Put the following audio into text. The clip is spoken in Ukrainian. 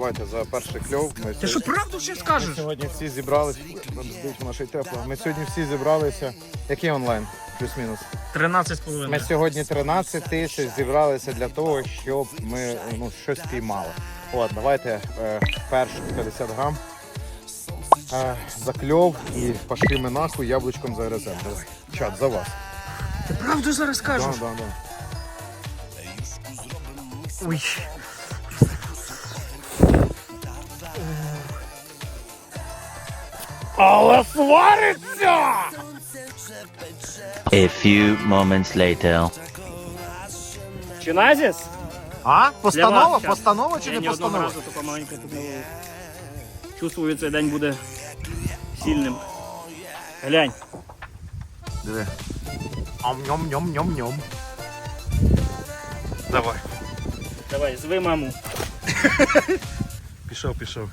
Давайте за перший кльов. Ми Ти що правду ще Ми скажеш? сьогодні всі зібралися. Здуть тепло. Ми сьогодні всі зібралися. Який онлайн? Плюс-мінус. 13 з Ми сьогодні 13 тисяч зібралися для того, щоб ми ну, щось піймали. От, давайте е, перших 50 грам. Е, за кльов і пошли ми нахуй яблучком загриземо. Давай. Чат, за вас. Ти правду зараз Да, кажеш? да, да. Ой. Але свариться! A few moments later. Чиназіс? А? Постанова? Постанова? Постанова чи Я не ні одного постанова? разу таку маленьку тобі. Чувствую, цей день буде сильним. Глянь. Диви. Ам-ням-ням-ням-ням. Давай. Давай, зви маму. Пішов, пішов.